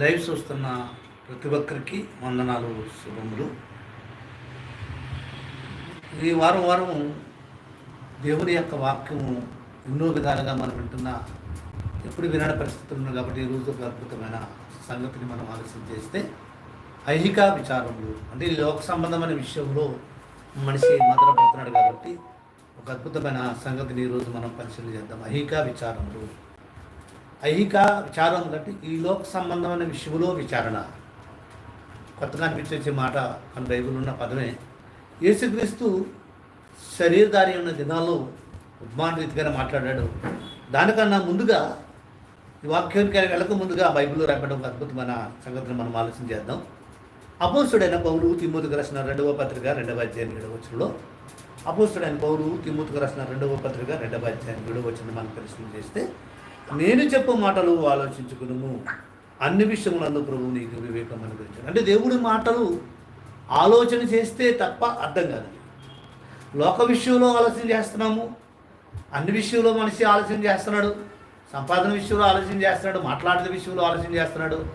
Live చూస్తున్న ప్రతి ఒక్కరికి వందనాలు శుభములు. ఈ వారం వారం దేవుని యొక్క వాక్యము ఎన్నో విధాలుగా మనం వింటున్న ఎప్పుడు వినని పరిస్థితులు ఉన్నాయి కాబట్టి ఈ రోజు ఒక అద్భుతమైన సంగతిని మనం ఆలోచన చేస్తే ఐహిక విచారములు అంటే లోక సంబంధమైన విషయంలో మనిషి మదనపడుతున్నాడు కాబట్టి ఒక అద్భుతమైన సంగతిని ఈరోజు మనం పరిశీలన చేద్దాం. ఐహిక విచారములు. ఐహిక విచారం కంటే ఈ లోక సంబంధమైన విషయంలో విచారణ. కొత్తగా అనిపించే మాట మన బైబిల్ ఉన్న పదమే. యేసుక్రీస్తు శరీరధారి ఉన్న దినాల్లో ఉపమాన రీతిగానే మాట్లాడాడు. దానికన్నా ముందుగా ఈ వాక్యానికి వెళ్ళక ముందుగా బైబిల్లో రాబడ్డ ఒక అద్భుతమైన సంగతిని మనం ఆలోచన చేద్దాం. అపోసుడైన పౌరు తిమ్మూతికి రాసిన రెండవ పత్రిక రెండవ అధ్యాయం ఏడవ వచ్చంలో అపోసుడైన పౌరు తిమ్మూతికి రాసిన రెండవ పత్రిక రెండవ అధ్యాయం ఏడవ వచ్చిన మనం పరిశీలన చేస్తే నేను చెప్పు మాటలు ఆలోచించుకును అన్ని విషయములందు ప్రభు నీకు వివేకం అనుగ్రహించాడు. అంటే దేవుడి మాటలు ఆలోచన చేస్తే తప్ప అర్థం కాదు. లోక విషయంలో ఆలోచన చేస్తున్నాము. అన్ని విషయంలో మనిషి ఆలోచన చేస్తున్నాడు. సంపాదన విషయంలో ఆలోచన చేస్తున్నాడు. మాట్లాడిన విషయంలో ఆలోచన చేస్తున్నాడు.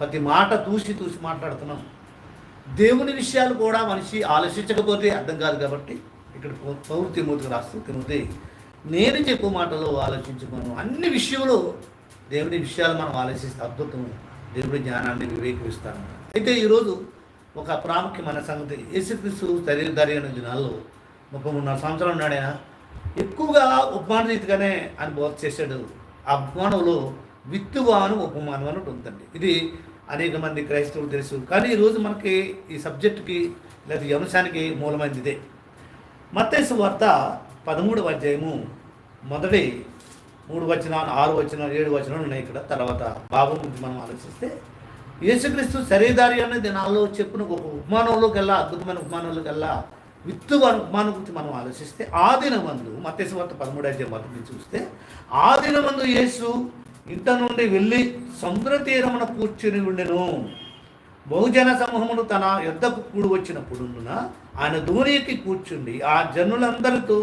ప్రతి మాట తూసి తూసి మాట్లాడుతున్నాం. దేవుని విషయాలు కూడా మనిషి ఆలోచించకపోతే అర్థం కాదు కాబట్టి ఇక్కడ పౌరు తిమోతికి రాస్తూ తిరుగుతాయి నేను చెప్పు మాటలు ఆలోచించుకోను. అన్ని విషయంలో దేవుని విషయాలు మనం ఆలోచిస్తే అద్భుతం దేవుడి జ్ఞానాన్ని వివేకిస్తాను. అయితే ఈరోజు ఒక ప్రాముఖ్యమైన సంగతి యేసుక్రీస్తు శరీరధారి అనే దినాల్లో ముప్పై మూడున్నర సంవత్సరాలు ఉన్నాడు ఎక్కువగా ఉపమాన రీతిగానే ఆయన బోధ చేశాడు. ఆ ఉపమానంలో విత్తువాను ఉపమానం అని ఒకటి ఇది అనేక మంది క్రైస్తవులు తెలుసు. కానీ ఈరోజు మనకి ఈ సబ్జెక్టుకి లేదా ఈ అంశానికి మూలమైనది ఇదే. మత్తేసు వార్త పదమూడవ అధ్యాయము మొదటి మూడు వచనాలు ఆరు వచనాలు ఏడు వచనాలు ఉన్నాయి ఇక్కడ. తర్వాత భావం గురించి మనం ఆలోచిస్తే యేసుక్రీస్తు శరీరధారి అనే దినాల్లో చెప్పిన ఒక ఉపమానంలోకి వెళ్ళా అద్భుతమైన ఉపమానంలోకి వెళ్ళా విత్తు అనే ఉపమానం గురించి మనం ఆలోచిస్తే ఆ దినమందు మత్తేసు పదమూడు అధ్యాయం మొదటి నుంచి చూస్తే ఆ దినమందు యేసు ఇంత నుండి వెళ్ళి సముద్ర తీరమున కూర్చుని ఉండెను. బహుజన సమూహమును తన యుద్ధకు కూడి వచ్చినప్పుడున్న ఆయన దూరికి కూర్చుండి ఆ జనులందరితో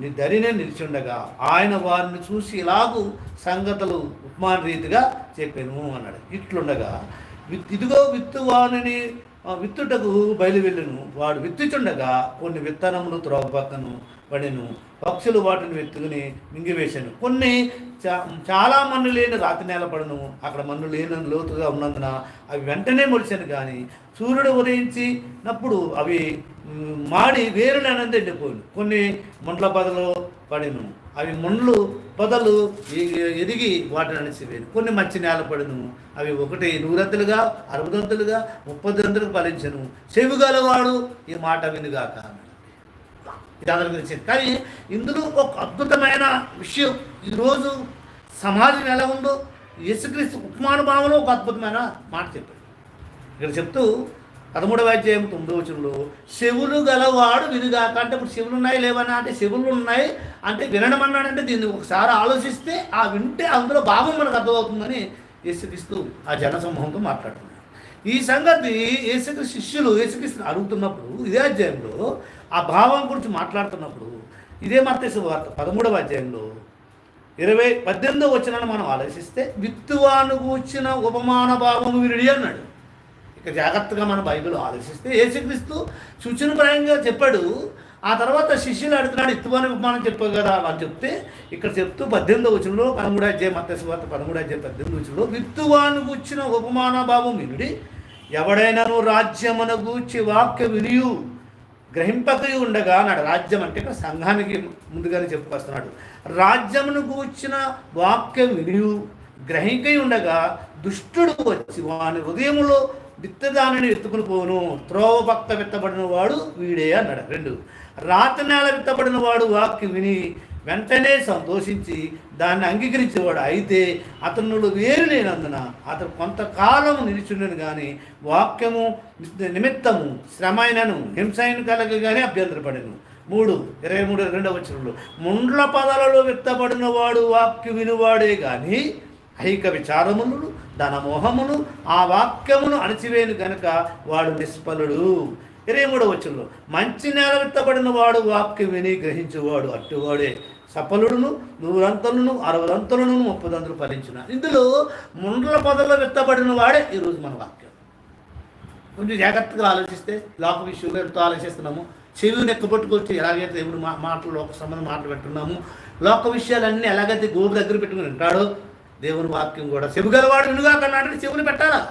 ని దరినే నిలిచుండగా ఆయన వారిని చూసి ఇలాగూ సంగతులు ఉపమాన రీతిగా చెప్పాను అన్నాడు. ఇట్లుండగా విత్ ఇదిగో విత్తువానిని విత్తుటకు బయలువెళ్ళును వాడు విత్తుచుండగా కొన్ని విత్తనములు త్రోవ పక్కను పడెను పక్షులు వాటిని వెతుకుని మింగివేశాను. కొన్ని చాలా మన్ను లేని రాతి నేల పడను. అక్కడ మన్ను లేని లోతుగా ఉన్నందున అవి వెంటనే మొలిచాను కానీ సూర్యుడు ఉదయించినప్పుడు అవి మాడి వేరులేనంత ఎండిపోయాను కొన్ని ముండ్ల పొదలు పడిను. అవి ముండ్లు పొదలు ఎదిగి వాటిని అణిసివేను కొన్ని మంచి నేల పడును. అవి ఒకటి నూరంతులుగా అరవదంతులుగా ముప్పదంతులుగా ఫలించను. చెవిగలవాడు ఈ మాట వినుగాక ఇది అందరి గురించి. కానీ ఇందులో ఒక అద్భుతమైన విషయం. ఈరోజు సమాజం ఎలా ఉందో యేసుక్రీస్తు ఉపమానుభావంలో ఒక అద్భుతమైన మాట చెప్పాడు. ఇక్కడ చెప్తూ పదమూడవ అధ్యాయం తొమ్మిదో వచనంలో శివులు గలవాడు వినుగాక అంటే ఇప్పుడు శివులు ఉన్నాయి లేవన్నా అంటే శివులు ఉన్నాయి అంటే వినడం అన్నాడంటే దీన్ని ఒకసారి ఆలోచిస్తే ఆ వింటే అందులో భావం మనకు అర్థమవుతుందని యేసుక్రీస్తు ఆ జన సమూహంతో మాట్లాడుతున్నాడు. ఈ సంగతి యేసుక్రీ శిష్యులు యేసుక్రీస్తుని అడుగుతున్నప్పుడు ఇదే అధ్యాయంలో ఆ భావం గురించి మాట్లాడుతున్నప్పుడు ఇదే మత్తేసు వార్త పదమూడవ అధ్యాయంలో ఇరవై పద్దెనిమిదో వచ్చిన మనం ఆలోచిస్తే విత్తువాను కూర్చిన ఉపమాన భావము వినుడి అన్నాడు. ఇక జాగ్రత్తగా మన బైబిల్ ఆలోచిస్తే యేసుక్రీస్తు సూచనప్రాయంగా చెప్పాడు. ఆ తర్వాత శిష్యులు అడుగుతున్నాడు ఇత్తువాని ఉపమానం చెప్పావు కదా అని చెప్తే ఇక్కడ చెప్తూ పద్దెనిమిదో వచ్చినలో పదమూడు అధ్యాయం మత్స్య వార్త పదమూడు అధ్యాయం పద్దెనిమిది వచ్చినలో విత్తువాను కూర్చిన ఉపమాన భావం వినుడి ఎవడైనాను రాజ్యమున గూర్చి వాక్య వినియు గ్రహింపకై ఉండగా నాడు రాజ్యం అంటే ఇక్కడ సంఘానికి ముందుగానే చెప్పుకొస్తున్నాడు. రాజ్యమును కూర్చిన వాక్య వినియు గ్రహింకై ఉండగా దుష్టుడు వచ్చి వాని హృదయములో విత్తదానని ఎత్తుకుని పోను త్రోవ పక్క విత్తబడిన వాడు వీడే అన్నాడు. రెండు. రాతి నేల విత్తబడిన వాడు వాక్యం విని వెంటనే సంతోషించి దాన్ని అంగీకరించేవాడు అయితే అతను వేరు లేనందున అతను కొంతకాలం నిలిచుండను కానీ వాక్యము నిమిత్తము శ్రమైనను హింసైన కలగగానే అభ్యంతరపడను. మూడు. ఇరవై మూడు రెండవ వచనంలో ముండ్ల పదాలలో విత్తబడిన వాడు వాక్య వినువాడే కానీ ఐక విచారములు తన మొహమును ఆ వాక్యమును అణచివేను గనుక వాడు నిష్ఫలుడు. ఇరవై మూడవ వచనంలో మంచి నేల విత్తబడిన వాడు వాక్యం విని గ్రహించేవాడు అట్టువాడే. సఫలుడును నూరంతలను అరవదంతలను ముప్పదంతులు ఫలించిన. ఇందులో ముండ్ల పదల్లో విత్తబడిన వాడే ఈరోజు మన వాక్యం. కొంచెం జాగ్రత్తగా ఆలోచిస్తే లోక విషయంలో ఎంతో ఆలోచిస్తున్నాము. చెవిని ఎక్కబట్టుకొచ్చి ఎలాగైతే దేవుడు మా మాటలు లోక సంబంధం మాటలు పెట్టున్నాము లోక విషయాలన్నీ ఎలాగైతే గోపు దగ్గర పెట్టుకుని వింటాడో దేవుని వాక్యం కూడా చెవి గలవాడు వినుగా కన్నాడు చెవులు పెట్టాలా?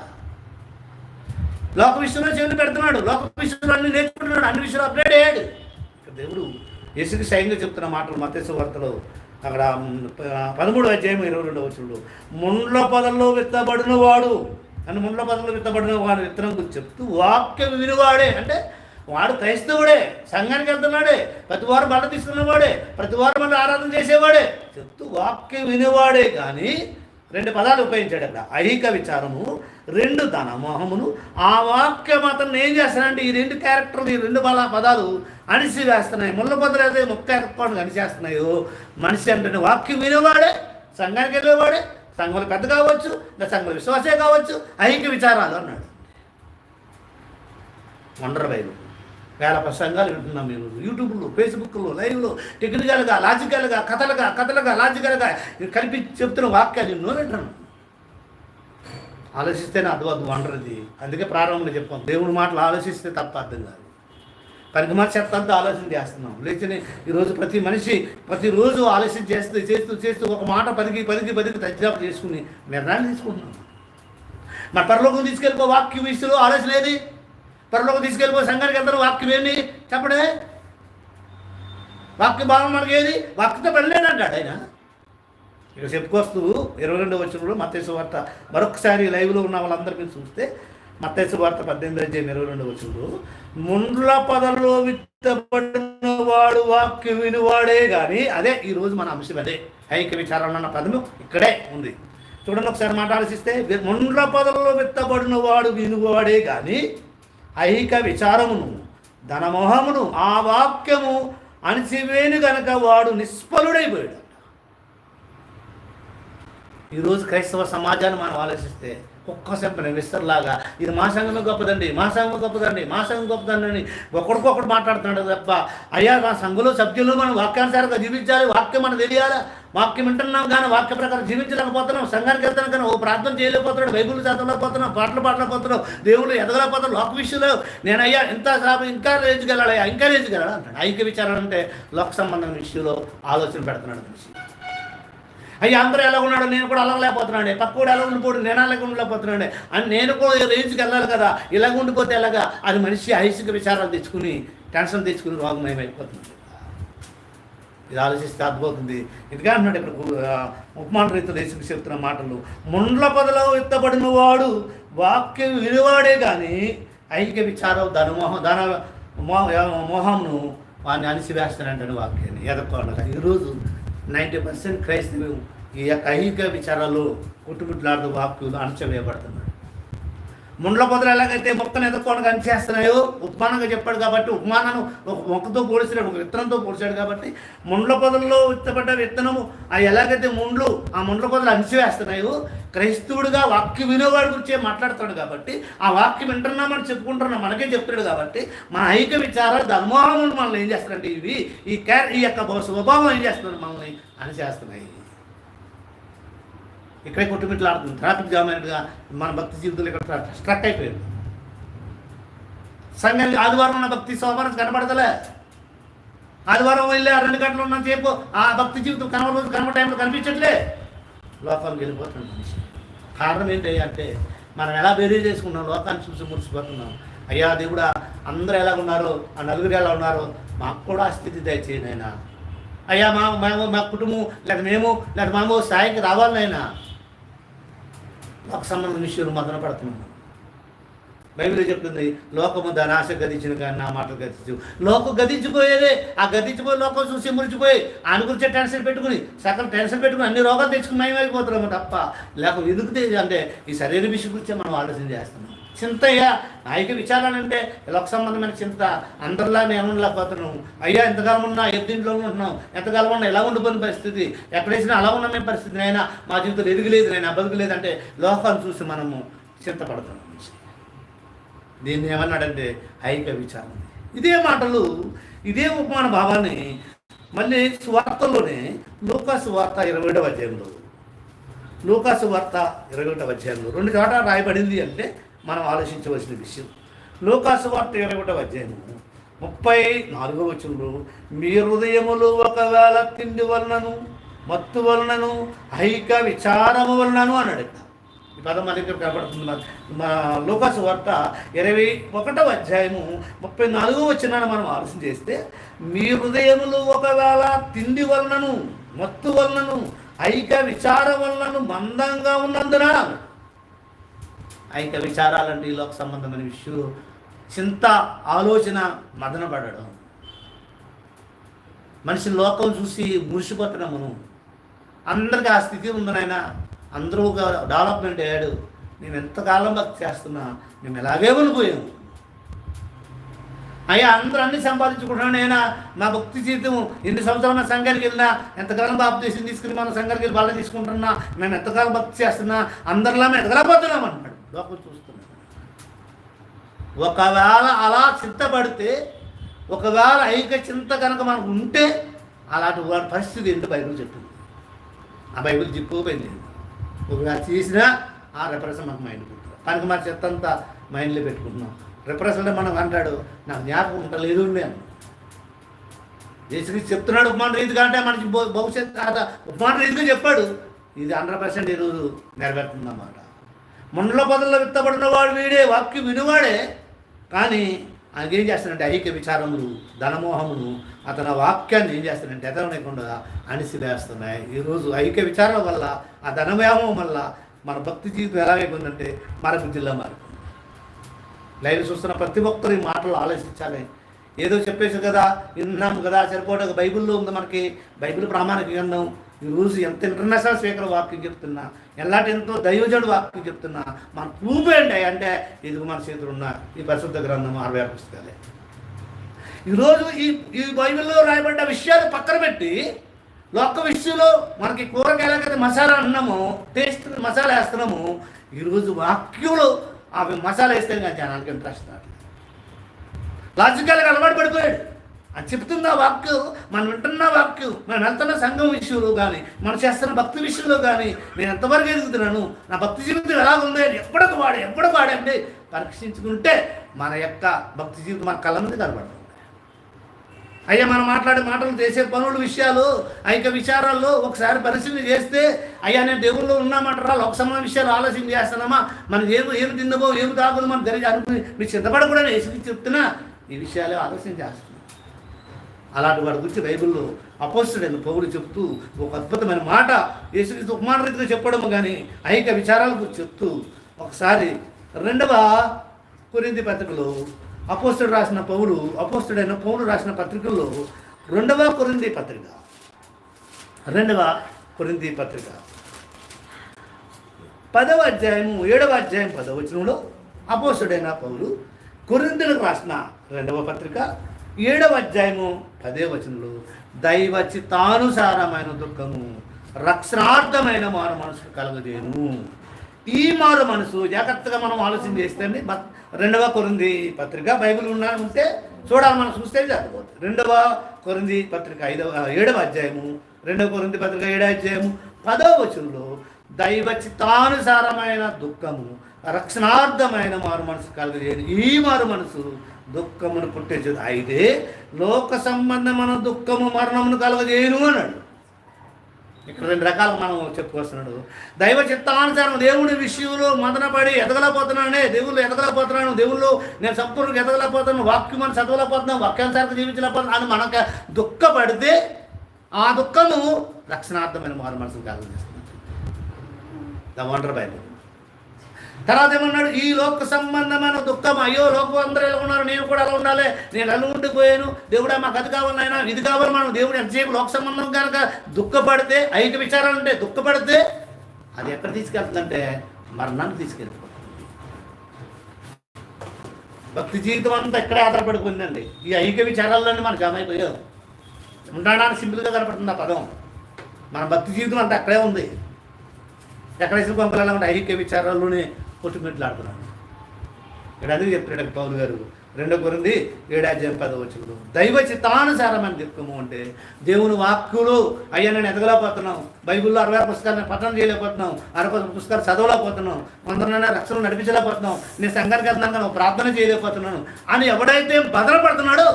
లోక విషయంలో చెవులు పెడుతున్నాడు. లోక విషయంలో అన్ని నేర్చుకుంటున్నాడు. అన్ని విషయాలు అప్డేట్ అయ్యాడు. దేవుడు యేసుకి స్వయంగా చెప్తున్న మాటలు మత్స్య వార్తలో అక్కడ పదమూడు అధ్యాయం ఇరవై రెండవ వచ్చుడు ముండ్ల పదంలో విత్తబడిన వాడు అని ముండ్ల పదంలో విత్తబడిన వాడు విత్తనం గురించి చెప్తూ వాక్యం వినివాడే. అంటే వాడు క్రైస్తవుడే. సంఘానికి వెళ్తున్నాడే. ప్రతి వారం బల్ల తీసుకున్నవాడే. ప్రతి వారం మళ్ళీ ఆరాధన చేసేవాడే. చెప్తూ వాక్యం వినేవాడే. కానీ రెండు పదాలు ఉపయోగించాడు అక్కడ. ఐహిక విచారము రెండు ధనమోహమును. ఆ వాక్యం అతను ఏం చేస్తానంటే ఈ రెండు క్యారెక్టర్లు ఈ రెండు బల పదాలు అణిసి వేస్తున్నాయి ముళ్ళ పదలు అయితే ముక్క ఏర్పాటు అణిచేస్తున్నాయో మనిషి అంటే వాక్యం వినేవాడే సంఘానికి వెళ్ళేవాడే సంఘంలో పెద్ద కావచ్చు ఇంకా సంఘంలో విశ్వాసే కావచ్చు ఐహిక విచారాలు అన్నాడు. Wonder Bible. వేల ప్రసంగాలు వింటున్నాం మేము. యూట్యూబ్లో ఫేస్బుక్లో లైవ్లో టెక్నికల్గా లాజికల్గా కథలుగా కథలుగా లాజికల్గా కలిపి చెప్తున్న వాక్యాలు ఎన్నో వింటాను ఆలోచిస్తేనే అదు అది వండర్ అందుకే ప్రారంభంలో చెప్పాం దేవుడి మాటలు ఆలోచిస్తే తప్ప అర్థం కాదు. పనికి మాట చెత్తంతా ఆలోచన చేస్తున్నాం. లేచని ఈరోజు ప్రతి మనిషి ప్రతిరోజు ఆలోచన చేస్తూ చేస్తూ చేస్తూ ఒక మాట పదికి పదికి పదికి తజ్జాపు చేసుకుని నిర్ణయాలు తీసుకుంటున్నాం. మన పరలోకం తీసుకెళ్ళిపో వాక్యం విషయంలో ఆలోచన ఏది? పరలోకం తీసుకెళ్ళిపో సంఘానికి వెళ్తారు. వాక్యం ఏంది? చెప్పడే. వాక్య భావం మనకి ఏది? వాక్యతో పనిలేదంటాడు ఆయన. ఇక చెప్పుకొస్తూ ఇరవై రెండో వచ్చినప్పుడు మత్స్య వార్త. మరొకసారి లైవ్లో ఉన్న వాళ్ళందరికీ చూస్తే మత్స్య వార్త పద్దెనిమిది అధ్యాయం ఇరవై రెండో వచ్చినప్పుడు ముండ్ల పదలో విత్తబడిన వాడు వాక్యం వినివాడే కానీ అదే ఈరోజు మన అంశం అదే. ఐక్య విచారణ అన్న పదము ఇక్కడే ఉంది. చూడండి ఒకసారి మాట ఆలోచిస్తే ముండ్ల పదల్లో విత్తబడిన వాడు వినువాడే కానీ ఐహిక విచారమును ధనమోహమును ఆ వాక్యము అణిచివేను గనక వాడు నిష్ఫలుడైపోయాడు. ఈరోజు క్రైస్తవ సమాజాన్ని మనం ఆలోచిస్తే ఒక్క చెప్పిన విస్తరలాగా ఇది మా సంఘమే గొప్పదండి మా సంఘం గొప్పదండి మా సంఘం గొప్పదండి ఒకడికొకడు మాట్లాడుతున్నాడు తప్ప అయ్యా నా సంఘంలో సభ్యులు మనం వాక్యానుసారంగా జీవించాలి వాక్యం మనం తెలియాలా? వాక్యం వింటున్నాం కానీ వాక్య ప్రకారం జీవించలేకపోతున్నాం. సంఘానికి వెళ్తాను కానీ ఓ ప్రార్థన చేయలేకపోతున్నాడు బైబుల్ చదవలేకపోతున్నాం పాటలు పాడలేకపోతున్నాం దేవుళ్ళు ఎదగలేకపోతున్నాం లోక విషయంలో నేను అయ్యా ఎంత సాబ్ ఇంకా రేజుకెళ్ళాలయ్యా ఇంకా రేజుకెళ్ళాలి అంటాడు. ఐక్య విచారణ అంటే లోక సంబంధం విషయంలో ఆలోచన పెడుతున్నాడు మనిషి. అయ్యా అందరూ ఎలా ఉన్నాడు నేను కూడా అలాగలేకపోతున్నాడే పక్కడు ఎలా ఉండిపోడు నేను అలాగే ఉండలేకపోతున్నాడే అని నేను కూడా రేంజ్కి వెళ్ళాలి కదా ఇలాగ ఉండిపోతే ఎలాగా? అది మనిషి ఐసిక విచారాలు తెచ్చుకుని టెన్షన్ తెచ్చుకుని రోగమయం ఇది ఆలోచిస్తే అర్థమవుతుంది. ఇదిగా అన్నాడు ఇక్కడ ఉపమాన రీతిలో దేశం చెప్తున్న మాటలు ముండ్ల పదలో ఎత్తబడిన వాడు వాక్యం విలువాడే కానీ ఐక్య విచారం ధనమోహం ధన మోహ- మోహంను వాడిని అణిసివేస్తానంటాడు వాక్యాన్ని. ఎదక్కోండగా ఈరోజు నైంటీ పర్సెంట్ క్రైస్తవం ఈ యొక్క ఐహిక విచారాలు కుట్టుముట్లాడుతూ వాక్యులు అణచవేయబడుతున్నాడు ముండ్ల పొదలు ఎలాగైతే మొత్తం ఎదుర్కొని కనిచేస్తున్నాయో ఉపమానంగా చెప్పాడు కాబట్టి ఉపమానాన్ని ఒక మొక్కతో పోల్చాడు ఒక విత్తనంతో పోల్చాడు కాబట్టి ముండ్ల పొదల్లో విత్తబడ్డ విత్తనము అది ఎలాగైతే ముండ్లు ఆ ముండ్ల పొదలు అణిచివేస్తున్నాయో క్రైస్తవుడిగా వాక్యం వినేవాడి గురించే మాట్లాడుతాడు కాబట్టి ఆ వాక్యం వింటున్నామని చెప్పుకుంటున్నాం మనకే చెప్తాడు కాబట్టి మన ఐక్య విచారాలు ధర్మోహములు మనల్ని ఏం చేస్తారంటే ఇవి ఈ క్యా ఈ యొక్క స్వభావం ఏం చేస్తున్నారు మనల్ని అణిచేస్తున్నాయి. ఇక్కడే కొట్టుమిట్లాడుతుంది ట్రాఫిక్ జామ్ అయినట్టుగా మన భక్తి జీవితంలో ఇక్కడ స్ట్రక్ అయిపోయింది. సంఘం ఆదివారం ఉన్న భక్తి సోమవారం కనబడతలే. ఆదివారం వెళ్ళి ఆ రెండు గంటలు ఉన్న సేపు ఆ భక్తి జీవితం కనబడదు కనబడ టైంలో కనిపించట్లే. లోకానికి వెళ్ళిపోతున్నాడు మనిషి. కారణం ఏంటి అంటే మనం ఎలా బేరీ చేసుకున్నాం లోకాన్ని చూసి మురిసిపోతున్నాం. అయ్యా దేవుడా అందరూ ఎలా ఉన్నారో? ఆ నలుగురు ఎలా ఉన్నారో? మాకు కూడా ఆ స్థితి దయచేయనైనా అయ్యా మా మేము మా కుటుంబం లేదా మేము లేదా మేము స్థాయికి రావాలనైనా ఒక సంబంధం విషయంలో మదన పడుతున్నాను బైబిల్ చెప్తుంది లోకము ధనాశ గదించిన కానీ నా మాటలు గతించు. లోకం గతించిపోయేదే ఆ గతించిపోయి లోకం చూసి మురిచిపోయి ఆయన గురించే టెన్షన్ పెట్టుకుని సకల టెన్షన్ పెట్టుకుని అన్ని రోగాలు తెచ్చుకుని నయమైపోతున్నాము తప్ప లేక ఎదుగుతే అంటే ఈ శరీర విషయం గురించే మనం ఆలోచన చేస్తున్నాం. చింతయ్య నాయక విచారణ అంటే లోక సంబంధమైన చింత. అందరిలా నేను ఉండలేకపోతున్నాం అయ్యా ఎంతకాలం ఉన్నా ఎద్దింట్లో ఉంటున్నాం ఎంతకాలం ఉన్నా ఎలా ఉండిపోయిన పరిస్థితి? ఎక్కడేసినా అలా ఉన్న మేము పరిస్థితి అయినా మా జీవితం ఎదుగులేదు నేను? బతుకులేదు అంటే లోకాన్ని చూసి మనము చింతపడుతున్నాం దీన్ని ఏమన్నాడంటే హైక విచారం ఇదే మాటలు ఇదే ఉపమాన భావాన్ని మళ్ళీ సువార్తలోనే లోకాసు వార్త ఇరవై ఏడవ అధ్యాయంలో. లోకాసు వార్త ఇరవై ఒకటవ అధ్యాయంలో రెండు చోట రాయబడింది అంటే మనం ఆలోచించవలసిన విషయం. లూకాసు వార్త ఇరవై ఒకటవ అధ్యాయము ముప్పై నాలుగవ వచనంలో మీ హృదయములు ఒకవేళ తిండి వలనను మత్తు వలనను ఐక విచారము వలనను అన్నాడు. ఇక్కడ. ఈ పదం మనకి కనపడుతుంది. మా- మా లోకాసు వార్త ఇరవై ఒకటవ అధ్యాయము ముప్పై నాలుగో వచ్చినాన్ని మనం ఆలోచన చేస్తే మీ హృదయములు ఒకవేళ తిండి వలనను మత్తు వలనను ఐక విచారం వలనను మందంగా ఉన్నందున ఐక విచారాలండి ఈ లోక సంబంధమైన విషయం చింత ఆలోచన మదనపడడం. మనిషి లోకం చూసి మురిసిపోతున్నాం మనం అందరికీ ఆ స్థితి ఉంది నాయన. అందరూ ఒక డెవలప్మెంట్ అయ్యాడు. నేను ఎంతకాలం భక్తి చేస్తున్నా మేము ఎలాగే ఉండిపోయాము అయ్యా అందరూ అన్ని సంపాదించుకుంటున్నాను అయినా నా భక్తి జీవితం ఎన్ని సంవత్సరాలు నా సంఘానికి వెళ్ళినా ఎంతకాలం బాప్తీసం తీసుకుని మన సంఘానికి వెళ్ళి బాగా తీసుకుంటున్నా మేము ఎంతకాలం భక్తి చేస్తున్నా అందరిలా మేము ఎదగలేకపోతున్నాం లోకం చూస్తున్నాడు. ఒకవేళ అలా చింతపడితే ఒకవేళ ఐక చింత కనుక మనకు ఉంటే అలాంటి వాడి పరిస్థితి ఏంటో బైబిల్ చెప్పింది ఆ బైబిల్ చెప్పుకోపోయింది ఒకవేళ చేసినా ఆ రిప్రెషన్ మనకు మైండ్ పుట్టారు కనుక మన చెత్త అంతా మైండ్లో పెట్టుకుంటున్నాం. రిప్రెషన్ అంటే మనం అంటాడు నాకు జ్ఞాపకం ఉండలేదు నేను యేసుక్రీస్తు చెప్తున్నాడు ఉపమాన రీతిగా అంటే మనకి భవిష్యత్ ఉపమాన రీతిగా చెప్పాడు. ఇది హండ్రెడ్ పర్సెంట్ ఈరోజు నెరవేరుతుందన్నమాట. ముండ్ల పదల్లో విత్తబడిన వాడు వీడే వాక్యం వినువాడే. కానీ ఆయన ఏం చేస్తాడంటే ఐక్య విచారములు ధనమోహమును అతని వాక్యాన్ని ఏం చేస్తాడంటే ఎదవలేకుండా అణిసివేస్తున్నాయి. ఈరోజు ఐక్య విచారం వల్ల ఆ ధనమోహం వల్ల మన భక్తి జీవితం ఎలాగైపోయిందంటే మరొక జిల్లా మారిపోయింది. లైవ్ చూస్తున్న ప్రతి ఒక్కరు ఈ మాటలు ఆలోచించాలి. ఏదో చెప్పేసి కదా విన్నాము కదా సరిపోవడం బైబిల్లో ఉంది మనకి. బైబిల్ ప్రామాణిక గ్రంథం. ఈరోజు ఎంత ఇంటర్నేషనల్ స్పీకర్ వాక్యం చెప్తున్నా ఎలాంటి ఎంతో దైవజనుడు వాక్యం చెప్తున్నా మన ప్రూఫ్ ఏంటి అంటే ఇది మన చేతులు ఉన్న ఈ పరిశుద్ధ గ్రంథం అరవై ఆరు పుస్తకాలే. ఈరోజు ఈ ఈ బైబిల్లో రాయబడ్డ విషయాలు పక్కన పెట్టి లోక విషయంలో మనకి కూరగాయలకైతే మసాలా అన్నాము టేస్ట్ మసాలా వేస్తున్నాము ఈరోజు వాక్యంలో అవి మసాలా వేస్తే కానీ జనానికి ఇంట్రెస్ట్ రావట్లేదు. లాజికల్గా అలవాటు పడిపోయాడు. అది చెప్తున్న వాక్యం మనం వింటున్న వాక్యం మనం వెళ్తున్న సంఘం విషయంలో కానీ మనం చేస్తున్న భక్తి విషయంలో కానీ నేను ఎంతవరకు ఎదుగుతున్నాను? నా భక్తి జీవితం ఎలా ఉంది అని ఎప్పటికి వాడు ఎప్పుడు వాడండి పరీక్షించుకుంటే మన యొక్క భక్తి జీవితం మన కళ్ళ మీద కనబడుతుంది. అయ్యా మనం మాట్లాడే మాటలు చేసే పనుల విషయాలు ఐక విచారాల్లో ఒకసారి పరిశీలన చేస్తే అయ్యా నేను దేవుళ్ళు ఉన్నామంటారా ఒక సమాన విషయాలు ఆలోచన చేస్తున్నామా? మనం ఏమి ఏమి తిందమో ఏమి తాగుదో మనం జరిగి అనుకుని మీరు చింతపడకూడని వేసుకు చెప్తున్నా ఈ విషయాలు ఆలోచన చేస్తాం అలాంటి వాడి గురించి బైబిల్లో అపోస్తుడైన పౌరులు చెప్తూ ఒక అద్భుతమైన మాట యేసుక్రీస్తు ఉపమాన రీతిగా చెప్పడం కానీ అనేక విచారాల గురించి చెప్తూ ఒకసారి రెండవ కొరింది పత్రికలో అపోస్తుడు రాసిన పౌరుడు అపోస్తుడైన పౌరుడు రాసిన పత్రికల్లో రెండవ కొరింది పత్రిక. రెండవ కొరింది పత్రిక. పదవ అధ్యాయము ఏడవ అధ్యాయం పదవ వచనంలో అపోస్తుడైన పౌరు కొరిందులకు రాసిన రెండవ పత్రిక ఏడవ అధ్యాయము పదే వచనంలో దైవ చిత్తానుసారమైన దుఃఖము రక్షణార్థమైన మారు మనసు కలగజేను ఈ మారు మనసు జాగ్రత్తగా మనం ఆలోచన చేస్తే రెండవ కొరింది పత్రిక బైబిల్ ఉన్నా ఉంటే చూడాలి మనం చూస్తే చదువుకోవచ్చు రెండవ కొరింది పత్రిక ఐదవ ఏడవ అధ్యాయము రెండవ కొరింది పత్రిక ఏడవ అధ్యాయము పదవ వచనంలో దైవ చిత్తానుసారమైన దుఃఖము రక్షణార్థమైన మారు మనసు కలగజేయను. ఈ మారు మనసు దుఃఖమును పుట్టించదు అయితే లోక సంబంధమైన దుఃఖము మరణమును కలగజేయను అన్నాడు. ఇక్కడ రెండు రకాలు మనం చెప్పుకొస్తున్నాడు దైవ చిత్తానుసారం దేవుడి విషయంలో మదనపడి ఎదగలేకపోతున్నానే దేవుళ్ళు ఎదగలేకపోతున్నాను దేవుళ్ళు నేను సంపూర్ణంగా ఎదగలేకపోతున్నాను వాక్యం అని చదవలేకపోతున్నాను వాక్యానుసారంగా జీవించలేకపోతున్నాను అని మనకు దుఃఖపడితే ఆ దుఃఖము రక్షణార్థమైన మారు మనసుకు కలుగజేస్తుంది. ద వండర్ బైబుల్ తర్వాత ఏమన్నాడు ఈ లోక సంబంధమైన దుఃఖం అయ్యో లోకం అందరూ ఎలా ఉన్నారు? నేను కూడా అలా ఉండాలి. నేను అలా ఉండిపోయాను. దేవుడా మాకు అది కావాలి ఆయన ఇది కావాలి మనం. దేవుడు ఎంతసేపు లోక సంబంధం కనుక దుఃఖపడితే ఐక విచారాలు ఉంటే దుఃఖపడితే అది ఎక్కడ తీసుకెళ్తుందంటే మరణానికి తీసుకెళ్ళిపోతుంది. భక్తి జీవితం అంతా ఎక్కడే ఆధారపడిపోయిందండి. ఈ ఐక విచారాల్లోనే మనకు ఏమైపోయావు? ఉండడానికి సింపుల్గా కనపడుతుంది ఆ పదం. మన భక్తి జీవితం అంతా అక్కడే ఉంది. ఎక్కడ ఇసుక పంపాలంటే ఐక్య విచారాల్లోనే కొట్టుమిట్లాడుతున్నాను ఇక్కడ అందుకు చెప్తున్నాడు పౌరు గారు? రెండో కొరింది ఏడాధ్యాయం పదవచ్చుడు దైవ చిత్తానుసారమని చెప్పుకోము అంటే దేవుని వాక్కులు అయ్యా నేను ఎదగలేకపోతున్నాం. బైబిల్లో అరవై పుస్తకాలను పఠనం చేయలేకపోతున్నాం. అరవై పుస్తకాలు చదవలేకపోతున్నాం. కొందరినైనా రక్షణ నడిపించలేకపోతున్నాం. నేను సంఘానికి వెళ్తున్నాను కానీ ప్రార్థన చేయలేకపోతున్నాను అని ఎవడైతే బదలపడుతున్నాడో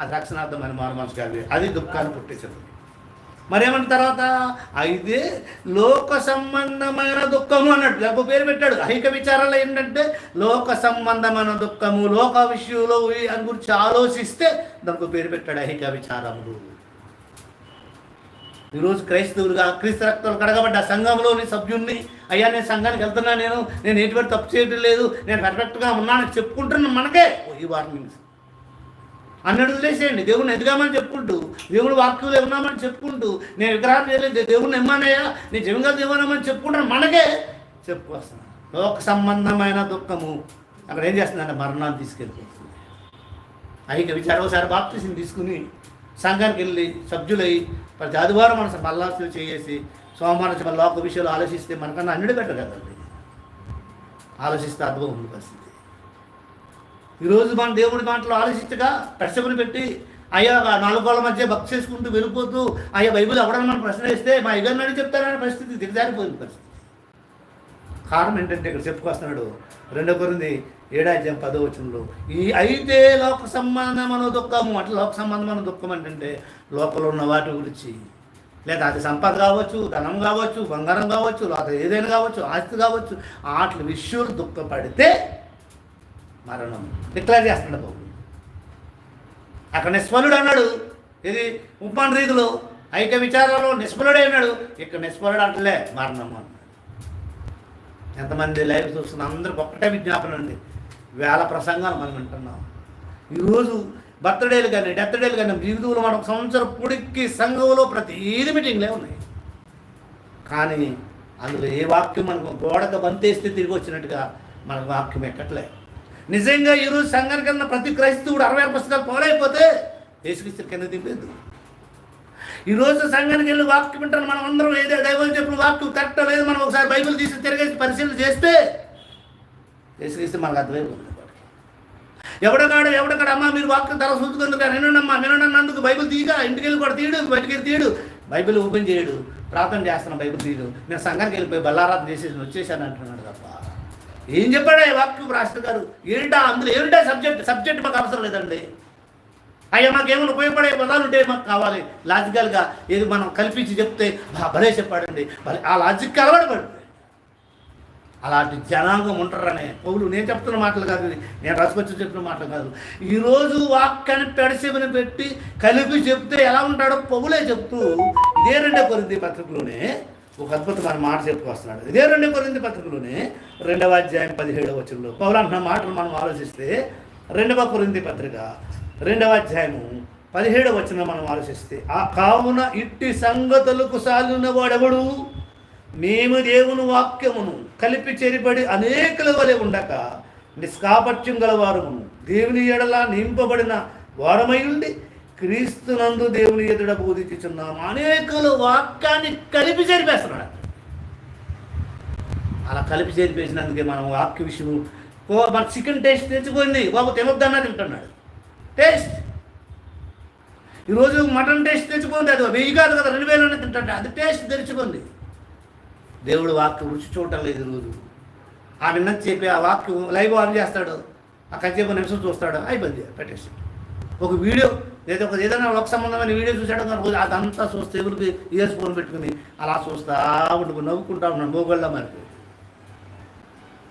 అది రక్షణార్థమైన మారు మనసు కాదు అది దుఃఖాన్ని పుట్టించదు. మరేమన్న తర్వాత? అయితే లోక సంబంధమైన దుఃఖము అన్నట్టు. గొప్ప పేరు పెట్టాడు. ఐక విచారాలు ఏంటంటే లోక సంబంధమైన దుఃఖము లోక విషయంలో అని గురించి ఆలోచిస్తే దానికి పేరు పెట్టాడు ఐక విచారములు. ఈరోజు క్రైస్తవులుగా క్రీస్తు రక్తాలు కడగబడ్డ సంఘంలోని సభ్యుణ్ణి అయ్యా నేను సంఘానికి వెళ్తున్నా నేను నేను ఎటువంటి తప్పు చేయడం లేదు నేను పర్ఫెక్ట్గా ఉన్నానని చెప్పుకుంటున్నాను మనకే ఈ వార్నింగ్స్ అన్నడు వదిలేసేయండి. దేవుని ఎదగామని చెప్పుకుంటూ దేవుడు వాక్యులు ఇవ్వనామని చెప్పుకుంటూ నేను విగ్రహం చేయలేదు దేవుని ఎమ్మానయ్యా నేను జగంగా ఇవ్వనామని చెప్పుకుంటాను. మనకే చెప్పుకొస్తున్నాను లోక సంబంధమైన దుఃఖము. అక్కడ ఏం చేస్తుందంటే మరణాన్ని తీసుకెళ్ళిపోతుంది. అయితే విచారం ఒకసారి బాప్తీసం తీసుకుని సంఘానికి వెళ్ళి సభ్యులై ప్రతి ఆదివారం మన మల్లాసులు చేసి సోమవారం లోక విషయాలు ఆలోచిస్తే మనకన్నా అన్నిటి బెటర్ కదండి. ఆలోచిస్తే అద్భుతం ఉంది పరిస్థితి. ఈరోజు మన దేవుడి మాటలు ఆలోచించగా ప్రశ్నకుని పెట్టి అయ్యా నాలుగు గోళ్ళ మధ్య భక్తి చేసుకుంటూ వెళ్ళిపోతూ అయ్యా బైబుల్ ఎవడని మనం ప్రశ్న వేస్తే మా ఇవన్నీ చెప్తారనే పరిస్థితి దిగజారిపోయింది పరిస్థితి. కారణం ఏంటంటే ఇక్కడ చెప్పుకొస్తున్నాడు రెండో కొరింది ఏడాధ్యాయం పదో వచనంలో ఈ అయితే లోక సంబంధమైన దుఃఖము. అట్లా లోక సంబంధమైన దుఃఖం ఏంటంటే లోపల ఉన్న వాటి గురించి. లేదా అది సంపద కావచ్చు ధనం కావచ్చు బంగారం కావచ్చు లేదా ఏదైనా కావచ్చు ఆస్తి కావచ్చు వాటి విషయాలు దుఃఖపడితే మరణం. డిక్లేర్ చేస్తున్నాడు బాబు. అక్కడ నిస్ఫలుడు అన్నాడు. ఇది ఉపాన్ రీతిలో ఐక్య విచారాలు నిస్ఫలుడే అన్నాడు. ఇక్కడ నిస్ఫలుడు అంటలే మరణం అన్నాడు. ఎంతమంది లైవ్ చూస్తున్న అందరికి ఒక్కటే విజ్ఞాపన అండి. వేల ప్రసంగాలు మనం వింటున్నాం. ఈరోజు బర్త్డేలు కానీ డెత్ డేలు కానీ జీవితంలో మనం ఒక సంవత్సరం పుడికి సంఘంలో ప్రతిదీ మీటింగ్లే ఉన్నాయి. కానీ అందులో ఏ వాక్యం మనకు గోడకు బంతేస్తే తిరిగి వచ్చినట్టుగా మనకు వాక్యం ఎక్కట్లే. నిజంగా ఈరోజు సంఘానికి వెళ్ళిన ప్రతి క్రైస్తవుడు అరవై ఆరు పుస్తకాలు పోలైపోతే యేసుక్రీస్తు కింద దింపేది ఈరోజు సంఘానికి వెళ్ళి వాక్యం వింటాను మనం అందరం ఏదో దైవం చెప్పిన వాక్యం కరెక్ట్ లేదు మనం ఒకసారి బైబిల్ తీసి తిరిగేసి పరిశీలన చేస్తే యేసుక్రీస్తు మనకు అర్థమైపోతుంది ఎవడగాడు ఎవడగాడు అమ్మ మీరు వాక్యం తల చూసుకుందుకు వినండమ్మా వినండి బైబిల్ తీయగా ఇంటికి వెళ్ళి కూడా తీయడు బయటికి వెళ్ళి తీయడు. బైబిల్ ఓపెన్ చేయడు ప్రార్థన చేస్తున్నాను బైబిల్ తీయడు. నేను సంఘానికి వెళ్ళిపోయి బల్లారాధన చేసేసి వచ్చేసాను అంటున్నాడు తప్ప. ఏం చెప్పాడా ఈ వాక్యం రాష్ట్ర గారు? ఏంటా అందులో ఏంటా సబ్జెక్ట్ సబ్జెక్ట్ మాకు అవసరం లేదండి. అయ్యా మాకేమైనా ఉపయోగపడే పదాలు ఉంటే మాకు కావాలి. లాజికల్గా ఏది మనం కల్పించి చెప్తే భలే చెప్పాడండి. భలే ఆ లాజిక్ అలవాటు అలాంటి జనాంగం ఉంటారనే. పౌలు నేను చెప్తున్న మాటలు కాదు నేను రసకొచ్చి చెప్పిన మాటలు కాదు. ఈరోజు వాక్యాన్ని పెడసెమని పెట్టి కలిపి చెప్తే ఎలా ఉంటాడో పౌలే చెప్తూ ఇదే రెండో కొరింది పత్రికలోనే ఒక అద్భుతమైన మాట చెప్పుకొస్తున్నాడు ఇదే రెండో కొరింది పత్రికలోనే రెండవ అధ్యాయం పదిహేడవ వచనంలో పౌలు అంటున్న మాటలు మనం ఆలోచిస్తే రెండవ కొరింది పత్రిక రెండవ అధ్యాయము పదిహేడవ వచనం మనం ఆలోచిస్తే ఆ కావున ఇట్టి సంగతులకు సాలిన వాడెవడు మేము దేవుని వాక్యమును కలిపి చెరిపడి అనేకుల వలె ఉండక నిష్కాపట్యం గలవారమును దేవుని ఎడలా నింపబడిన వారమై ఉండి క్రీస్తునందు దేవుని ఎదుట బోధించుచున్నాము. అనేకలు వాక్యాన్ని కలిపి జరిపేస్తున్నాడు అలా కలిపి చేరిపేసినందుకే మనం వాక్య విషయం మన చికెన్ టేస్ట్ తెచ్చుకుంది బాబు తినొద్దన్నా తింటున్నాడు. టేస్ట్ ఈరోజు మటన్ టేస్ట్ తెచ్చుకుంది. అది వెయ్యి కాదు కదా రెండు వేలనే తింటాడు. అది టేస్ట్ తెచ్చుకుంది. దేవుడు వాక్యం రుచి చూడటం లేదు ఈరోజు. ఆ నిన్న చెప్పి ఆ వాక్యం లైవ్ ఆన్ చేస్తాడు. ఆ కచ్చేపు నిమిషం చూస్తాడు. అయిపోయింది. పెట్టేసి. ఒక వీడియో లేదా ఒక ఏదైనా ఒక సంబంధమైన వీడియో చూసాడు కానీ అదంతా చూస్తే ఎవరికి ఇయర్స్ ఫోన్ పెట్టుకుని అలా చూస్తా ఉండు నవ్వుకుంటా ఉన్నాడు మోగళ్ళ మనకి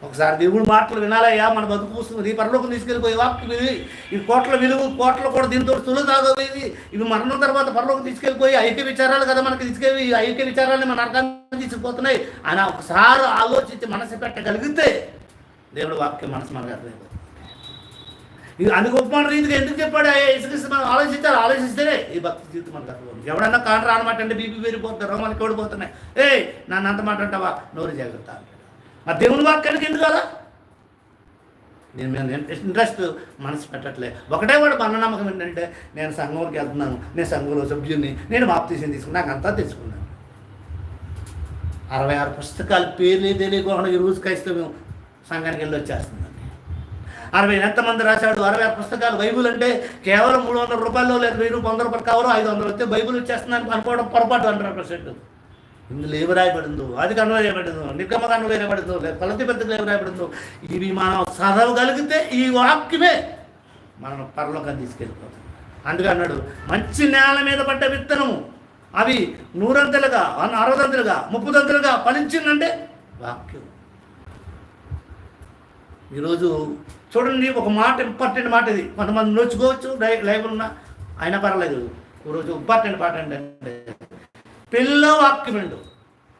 ఒకసారి దేవుడు మాటలు వినాలయ్యా మన బతుకు ఈ పరలోకం తీసుకెళ్ళిపోయి వాక్యం ఇది. ఈ కోట్ల విలువ కోట్ల కూడా దీంతో తులు తాగవేది ఇవి మరణం తర్వాత పరలోకం తీసుకెళ్ళిపోయి ఐక్య విచారాలు కదా మనకి తీసుకెళ్ళి ఈ ఐక్య విచారాలు మన అర్థాన్ని తీసుకుపోతున్నాయి. అని ఒకసారి ఆలోచించి మనసు పెట్టగలిగితే దేవుడు వాక్యం మనసు మనకు అర్థమైపోతుంది. అందుకు ఉపమాన రీతిగా ఎందుకు చెప్పాడు? ఇసుకిస్తే మనం ఆలోచించాలి ఆలోచిస్తేనే ఈ భక్తి జీవితం మనకు అర్థం ఎవడన్నా కాండ్రా అనమాట అంటే బీపీ పెరిగిపోతారు రోమాలకి ఓడిపోతున్నాయి ఏ నన్ను అంత మాట అంటావా? నోరు జాగ్రత్త అంటాడు. మరి దేవుని వాక్యానికి ఎందుకు అలా? నేను మీద ఇంట్రెస్ట్ మనసు పెట్టట్లే. ఒకటే వాడు మన నమ్మకం ఏంటంటే నేను సంఘంలోకి వెళ్తున్నాను నేను సంఘంలో సభ్యుని నేను బాప్తీసం తీసుకుని నాకు అంతా తెచ్చుకున్నాను అరవై ఆరు పుస్తకాలు పేర్లే తెలియకుండా ఈ రోజు క్రైస్తవ్యం సంఘానికి వెళ్ళి వచ్చేస్తుంది. అరవై ఎంతమంది రాశాడు. అరవై ఆరు పుస్తకాలు బైబుల్ అంటే కేవలం మూడు వందల రూపాయలు లేదు వెయ్యి రూపాయలు వంద రూపాయలు కావాలో ఐదు వందలు వస్తే బైబుల్ వచ్చేస్తుందని అనుకోవడం పొరపాటు హండ్రెడ్ పర్సెంట్ ఇందులో ఏమి రాయబడిందో అది కన్వ చేయబడిందో నిక్కమ కన్వ చేయబడిందో లేదా కొలతి పెద్దలు ఏమి రాయబడిందో ఇవి మనం చదవగలిగితే ఈ వాక్యమే మనం పరలోకాన్ని తీసుకెళ్ళిపోతుంది. అందుకే అన్నాడు మంచి నేల మీద పడ్డ విత్తనము అవి నూరంతలుగా అరవదంతలుగా ముప్పుదంతలుగా ఫలించిందంటే వాక్యం. ఈరోజు చూడండి ఒక మాట ఇంపార్టెంట్ మాట ఇది. కొంతమంది నోచుకోవచ్చు లై- లైవ్ ఉన్నా అయినా పర్వాలేదు. ఈరోజు ఇంపార్టెంట్ పాట ఏంటంటే పెళ్ళిలో వాక్యం ఉండు.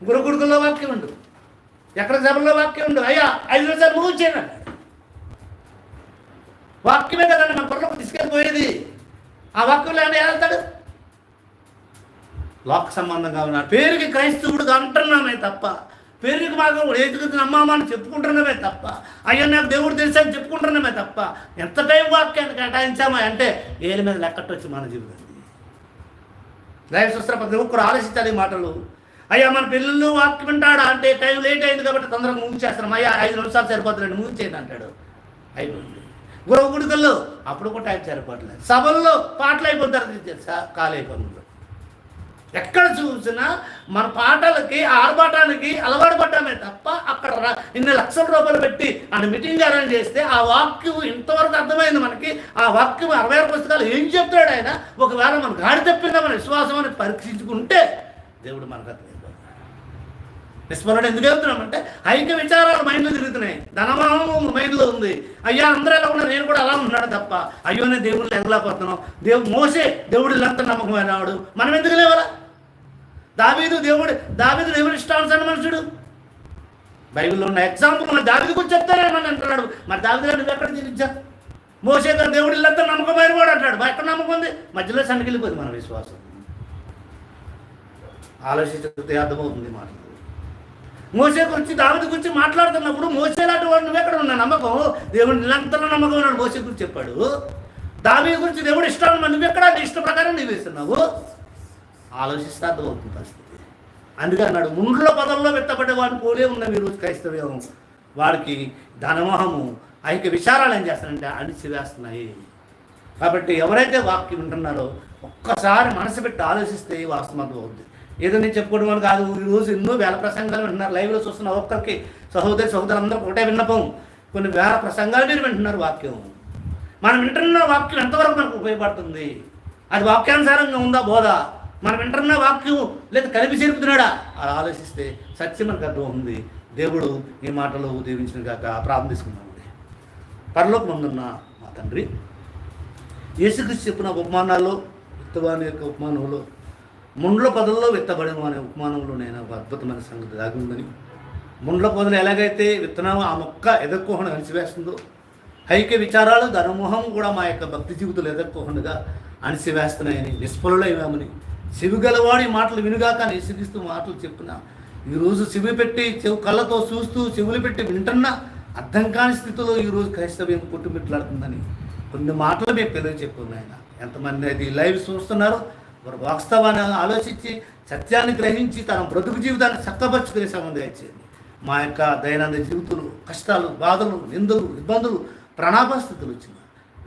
గురుగుడుకుల్లో వాక్యం ఉండు. ఎక్కడ సభలో వాక్యం ఉండు. అయ్యా ఐదు నిమిషాలు ముగించేయండి అన్నాడు వాక్యమే కదండి మన పొరలోకి తీసుకెళ్ళిపోయేది. ఆ వాక్యంలో ఆయన వెళ్తాడు లోక సంబంధంగా ఉన్నాడు పేరుకి క్రైస్తవుడు అంటున్నామే తప్ప పేరుకి మాకు ఏదుగుతున్న అని చెప్పుకుంటున్నామే తప్ప. అయ్యో నాకు దేవుడు తెలుసా చెప్పుకుంటున్నామే తప్ప. ఎంత టైం వాక్యాన్ని కేటాయించామా అంటే ఏళ్ళ మీద లెక్కట్టొచ్చు మన జీవితం. దైవ సుస్త్ర ప్రతి ఒక్కరు ఆలోచించాలి ఈ మాటలు. అయ్యా మన పిల్లలు వాక్యం వింటాడా? అంటే టైం లేట్ అయింది కాబట్టి తొందరగా ముగించేస్తున్నాం అయ్యా ఐదు నిమిషాలు సరిపోతుందండి ముగించేయండి అంటాడు. అయిపోయింది. గురవ గుడికల్లో అప్పుడు కూడా టైం సరిపోవట్లేదు. సభల్లో పాటలు అయిపోతారు తెలుసా కాలు అయిపోతుంది ఎక్కడ చూసినా మన పాటలకి ఆర్భాటానికి అలవాటు పడ్డామే తప్ప అక్కడ ఇన్ని లక్షల రూపాయలు పెట్టి అని మీటింగ్ అరేంజ్ చేస్తే ఆ వాక్యం ఇంతవరకు అర్థమైంది మనకి. ఆ వాక్యం అరవై ఆరు పుస్తకాలు ఏం చెప్తాడు ఆయన? ఒకవేళ మన గాడి తప్పిందా మన విశ్వాసం అని పరీక్షించుకుంటే దేవుడు మనకు అర్థం నిస్మరణ ఎందుకు వెళ్తున్నామంటే ఐక్య విచారాలు మైండ్లో తిరుగుతున్నాయి. ధనమానము మైండ్లో ఉంది. అయ్యా అందరూ ఎలా ఉన్నారు? నేను కూడా అలా ఉన్నాడు తప్ప. అయ్యోనే నేను దేవుళ్ళు ఎగలేకపోతున్నాం దేవుడు మోసే దేవుడు ఇల్లంత నమ్మకమైన వాడు. మనం ఎందుకు లేవాలా? దావీదు దేవుడు దావీదు దేవుడు ఇష్టానుసారి మనుషుడు. బైబిల్లో ఉన్న ఎగ్జాంపుల్ మన దావీదు గురించి చెప్తారేమని అంటున్నాడు? మరి దావీదు గారు నువ్వు ఎక్కడ జీవించా? మోసే గారు దేవుడు ఇల్లంతా నమ్మకం వాడు అంటాడు మరి ఎక్కడ నమ్మకం ఉంది? మధ్యలో సన్నగిలిపోయింది మన విశ్వాసం. ఆలోచించితే అర్థమవుతుంది మాట మోసే గురించి దావీదు గురించి మాట్లాడుతున్నప్పుడు మోసే లాంటి వాడు నువ్వు ఎక్కడ ఉన్న నమ్మకం? దేవుడు నిరంతరం నమ్మకం ఉన్నాడు. మోసే గురించి చెప్పాడు. దావీ గురించి దేవుడు ఇష్టాలు మరి నువ్వు ఎక్కడ ఇష్ట ప్రకారం నీవు వేస్తున్నావు? ఆలోచిస్తే అర్థమవుతుంది పరిస్థితి. అందుకే అన్నాడు ముండ్ల పదంలో పెట్టబడే వాడిని పోలే ఉన్న మీరు క్రైస్తవ్యం. వాడికి ధనమోహము ఐక్య విచారాలు ఏం చేస్తారంటే అణిచివేస్తున్నాయి. కాబట్టి ఎవరైతే వాక్యం వింటున్నారో ఒక్కసారి మనసు పెట్టి ఆలోచిస్తే వాస్తవం అవుద్ది ఏదో నేను చెప్పుకోవడం అని కాదు ఈ రోజు ఎన్నో వేల ప్రసంగాలు వింటున్నారు. లైవ్లో చూస్తున్న ఒక్కరికి సహోదరి సహోదరులందరూ ఒకటే విన్నపం. కొన్ని వేల ప్రసంగాలు మీరు వింటున్నారు వాక్యం. మనం వింటున్న వాక్యం ఎంతవరకు మనకు ఉపయోగపడుతుంది? అది వాక్యానుసారంగా ఉందా బోధ? మనం వింటున్న వాక్యం లేదా కలిపి చేరుకుతున్నాడా? అలా ఆలోచిస్తే సత్యం మనకు అర్థం ఉంది. దేవుడు ఈ మాటలు దీవించిన కాక ప్రార్థన తీసుకున్నామండి పరలోకి ముందున్న మా తండ్రి యేసుక్రీస్తు చెప్పిన ఉపమానాల్లో విత్తవాని యొక్క ఉపమానంలో ముండ్ల పొదల్లో విత్తబడిన అనే ఉపమానంలో నేను ఒక అద్భుతమైన సంగతి దాగి ఉందని. ముండ్ల పొదలు ఎలాగైతే విత్తనం ఆ మొక్క ఎదుర్కోకుండా అణిచివేస్తుందో హైక్య విచారాలు ధనమోహం కూడా మా యొక్క భక్తి జీవితంలో ఎదుర్కోకుండా అణిచివేస్తున్నాయని నిష్ఫలులైనామని చెవిగలవాడి మాటలు వినుగాక నిశ్చిస్తూ మాటలు చెప్పిన? ఈరోజు చెవి పెట్టి చెవు కళ్ళతో చూస్తూ చెవులు పెట్టి వింటున్నా అర్థం కాని స్థితిలో ఈరోజు క్రైస్తవ్యం కొట్టుమిట్లాడుతుందని కొన్ని మాటలు మేము పిల్లలు చెప్పుకున్నాయి ఆయన. ఎంతమంది అది లైవ్ చూస్తున్నారో? వారు వాస్తవాన్ని ఆలోచించి సత్యాన్ని గ్రహించి తన బ్రతుకు జీవితాన్ని చక్కపరుచుకునే సంబంధం ఇచ్చేది మా యొక్క దైనందిన జీవితంలో కష్టాలు బాధలు నిందలు ఇబ్బందులు ప్రాణాపస్థితులు వచ్చిన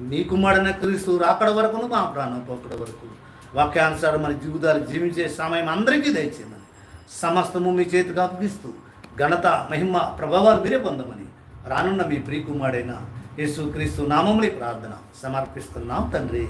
నీ కుమారుడైన క్రీస్తు రాకడ వరకును మా ప్రాణం పోకడ వరకు. వాక్యానుసారం మన జీవితాలు జీవించే సమయం అందరికీ దయచేయమని. సమస్తము మీ చేతికి అప్పగిస్తూ ఘనత మహిమ ప్రభావాలు మీరే పొందమని రానున్న మీ ప్రియకుమారుడైన యేసు క్రీస్తు నామముని ప్రార్థన సమర్పిస్తున్నాం తండ్రి.